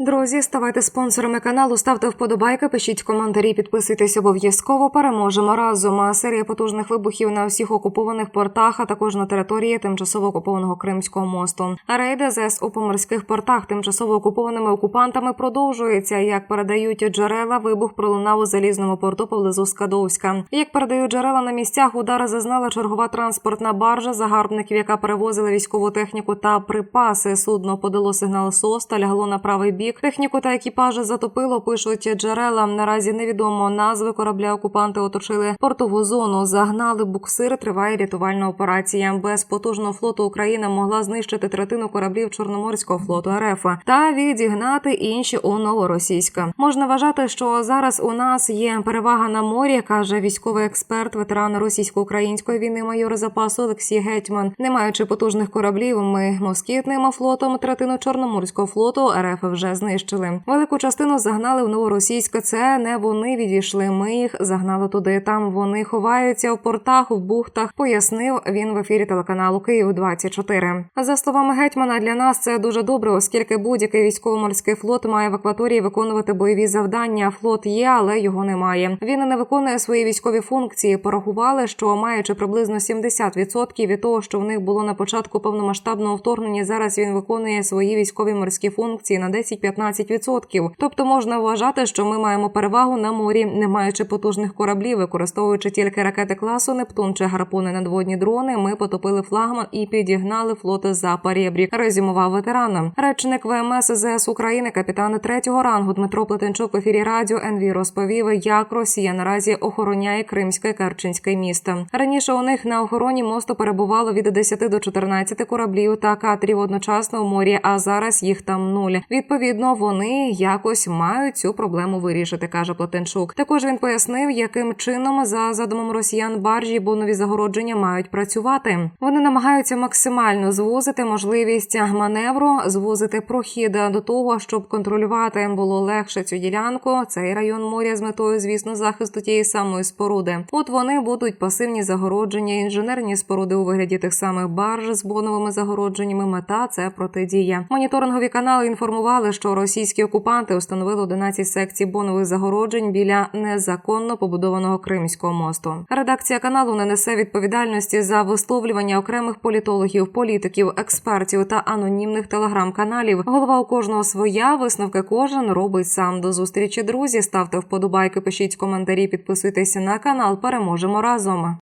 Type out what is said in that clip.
Друзі, ставайте спонсорами каналу, ставте вподобайки, пишіть коментарі, підписуйтесь обов'язково. Переможемо разом. Серія потужних вибухів на всіх окупованих портах, а також на території тимчасово окупованого Кримського мосту. Рейди ЗС у поморських портах тимчасово окупованими окупантами продовжується. Як передають джерела, вибух пролунав у залізному порту поблизу Скадовська. Як передають джерела на місцях, удари зазнала чергова транспортна баржа загарбників, яка перевозила військову техніку та припаси. Судно подало сигнал СОС та лягло на правий бік. Техніку та екіпажі затопило. Пишуть джерела. Наразі невідомо назви корабля. Окупанти оточили портову зону. Загнали буксир. Триває рятувальна операція. Без потужного флоту Україна могла знищити третину кораблів Чорноморського флоту РФ та відігнати інші у новоросійська. Можна вважати, що зараз у нас є перевага на морі, каже військовий експерт, ветеран російсько-української війни майор запасу Олексій Гетьман. Не маючи потужних кораблів, ми москітним флотом третину Чорноморського флоту РФ вже знищили. Велику частину загнали в новоросійське. Це не вони відійшли. Ми їх загнали туди. Там вони ховаються в портах, в бухтах. Пояснив він в ефірі телеканалу Київ 24 За словами гетьмана, для нас це дуже добре, оскільки будь-який військово-морський флот має в акваторії виконувати бойові завдання. Флот є, але його немає. Він не виконує свої військові функції. Порахували, що маючи приблизно 70% від того, що в них було на початку повномасштабного вторгнення, зараз він виконує свої військові морські функції на 10-15%. Тобто можна вважати, що ми маємо перевагу на морі, не маючи потужних кораблів, використовуючи тільки ракети класу Нептун чи гарпуни надводні дрони. Ми потопили флагман і підігнали флоти за перебрік. Резюмував ветеран. Речник ВМС ЗС України, капітан третього рангу Дмитро Плетенчук в ефірі радіо НВ розповів, як Росія наразі охороняє Кримське Керченське місто. Раніше у них на охороні мосту перебувало від 10 до 14 кораблів та катерів одночасно в морі. А зараз їх там нуль. Відповідно, вони якось мають цю проблему вирішити, каже Плетенчук. Також він пояснив, яким чином за задумом росіян баржі бонові загородження мають працювати. Вони намагаються максимально звузити можливість маневру, звузити прохід до того, щоб контролювати було легше цю ділянку. Цей район моря з метою, звісно, захисту тієї самої споруди. От вони будуть пасивні загородження, інженерні споруди у вигляді тих самих барж з боновими загородженнями. Мета це протидія. Моніторингові канали інформували, що російські окупанти установили 11 секцій бонових загороджень біля незаконно побудованого Кримського мосту. Редакція каналу не несе відповідальності за висловлювання окремих політологів, політиків, експертів та анонімних телеграм-каналів. Голова у кожного своя висновки кожен робить сам. До зустрічі, друзі. Ставте вподобайки, пишіть коментарі, підписуйтесь на канал. Переможемо разом.